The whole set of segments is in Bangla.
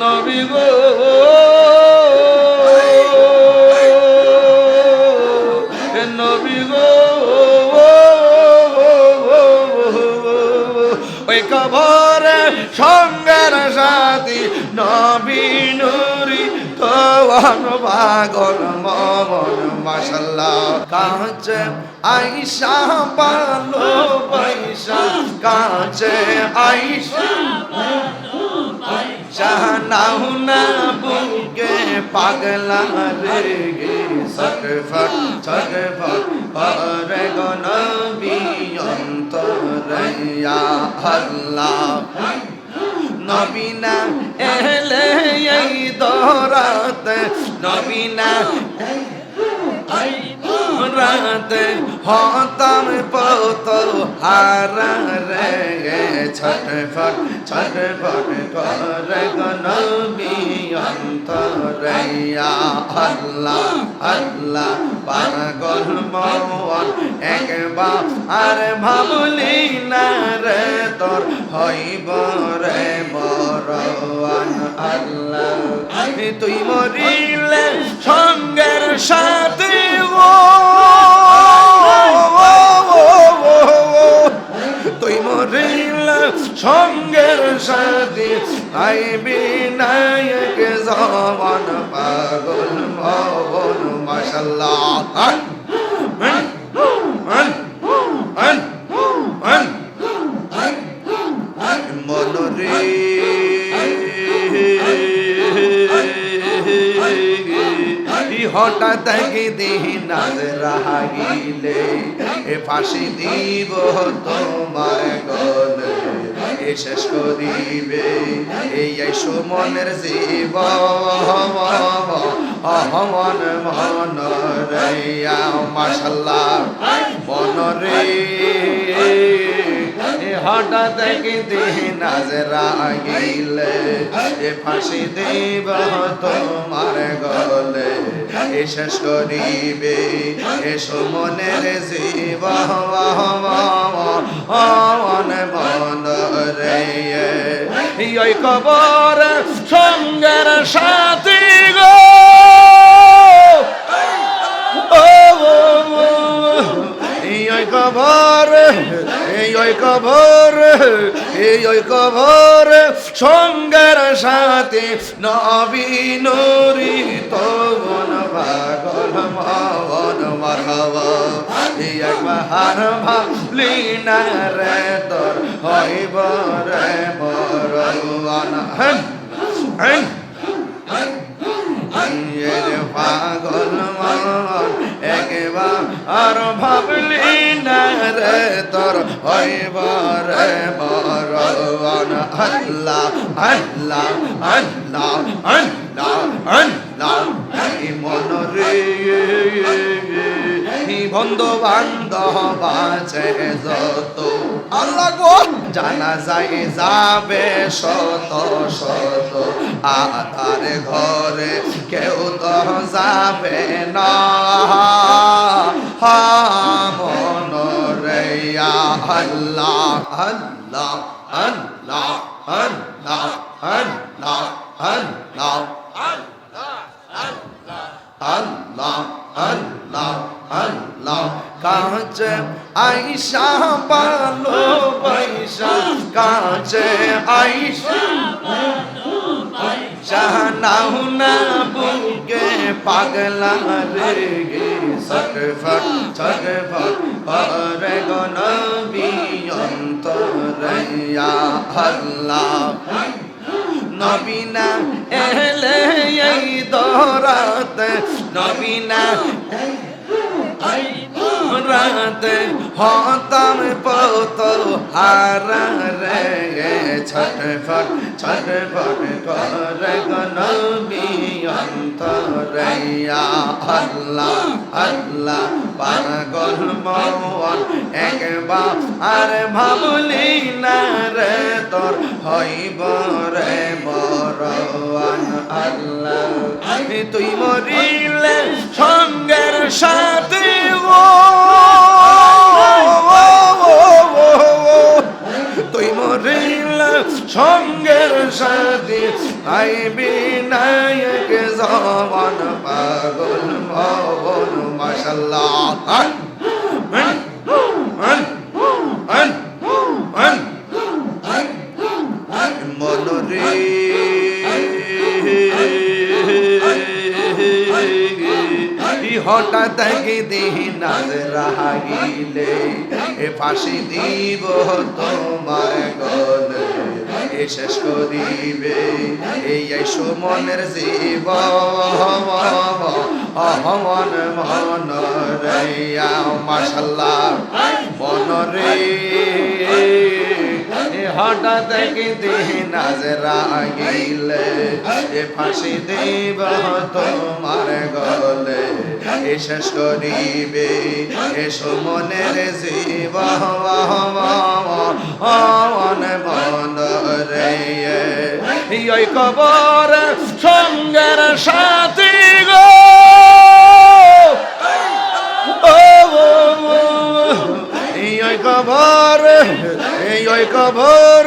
নবী গো নবী গো ওই কবরে সঙ্গের সাথী নবী নুরি তোয়ান পাগল মমন মাশাল্লাহ কাছে আইসা পালো পয়সা কাছে আইসা জানাও না বুকে পাগলা রে গে সটফট ছটফট করে গনবি অন্তরয়া আল্লাহ। নবীনা এলে এই দরাত নবীনা রাতে হতাম পত হারা রে গে ছট ফট ছটফট ছটফট করে গনবি অন্তরয়া আল্লাহ আল্লাহ, পাগল মন একবার আর ভাবলি না রে, তোর হইব রে বরওয়ান আল্লাহ, তুই মরিলে সঙ্গের হাই বিনায়ক জবান পাগল মন মাশাল্লাহ হঠাৎ দিহি নাজরা গিলে এ ফাঁসি দিব তোমার গলে। শেষ করিবে। এই আইসো মনের জীব অহমন মন রাইয়া, মাশাল্লাহ মন রে হঠাৎ দিন নাজরা গিলে এ ফাঁসি দেব তোমার শেষ করিবে এ সুমনের জীব হন মন রে এই কবর সঙ্গের সাথী গো। কবর, এই কবর এই কবর সঙ্গের সাথে নবী নুরি। মারহাবা। এই একবার ভাবলি না রে, তোর হইব রে এর পাগল মন একবার আর ভাবলি না রে, তোর হইবার মরণ আল্লাহ আল্লাহ আল্লাহ আল্লাহ আল্লাহ এই বন্ধু বান্ধব আছে যত। আল্লাহ গো! জানা যায় যাবে শত শত। আধার ঘরে কেউ তো যাবে না। মন রে আল্লাহ আল্লাহ আল্লাহ আল্লাহ আল্লাহ আল্লাহ আল্লাহ আল্লাহ আল্লাহ। কাছে আইসা পালো পয়সা কাছে আইসা জানাও না বুকে পাগলা রে গে সটফট ছটফট করে গনবি অন্তরয়া। আল্লাহ, নবীনা এলে এই দরাত। নবীনা রাতে হতাম পত হারা রে ছটফট ছটফট করে গনবি অন্তরয়া আল্লাহ আল্লাহ পাগল মন একবার আর ভাবলি না রে তোর হইব রে বরওয়ান আল্লাহ তুই মরিলে আই বিনায়ক জবান পাগল মন মাশাল্লাহ হঠাৎ দিন রাগিলে, এ ফাঁসি দিব তোমার গলে, এ শেষ করিবে, এই এসো মনের জীব অহমন মন রে মাশাল্লাহ, মন রে হঠাৎ দিন রাগিলে এ ফাঁসি দিব তোমার গলে। এ শেষ করিবে এসো মনের জীব হন মন রে এই কবর সঙ্গের সাথী গো। ওই কবর, এই ওই কবর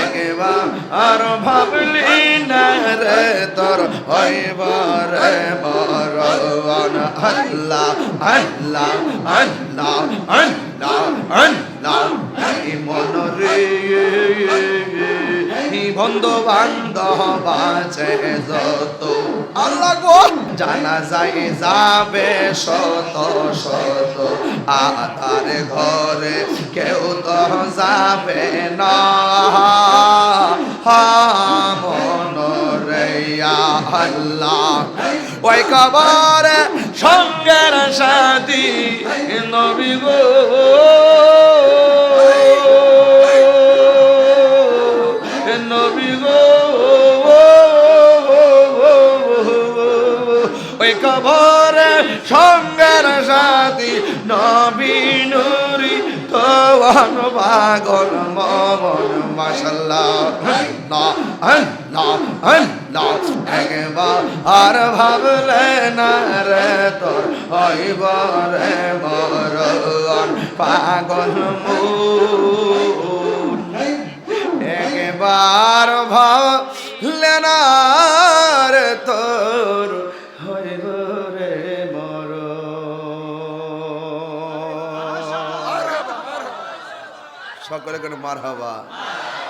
একবার আর ভাবলি না রে তোর হইবার মরণ আল্লাহ আল্লাহ আল্লাহ আল্লাহ আল্লাহ এই মন রে। বন্ধু বান্ধব আছে যত। আল্লাহ গো। জানা যায় যাবে শত শত। আতার ঘরে কেউ তো যাবে না। হা আল্লাহ। ওই কবর সঙ্গের সাথী নবী গো। নবী গো। ওই কবর সঙ্গের সাথী নবী নুরি তোয়ান পাগল মমন মাশাল্লাহ না না না একবার আর ভাবলে না রে তোর হইব রে মরণ পাগল মন একবার ভাবলে না সকলে করে মার হবা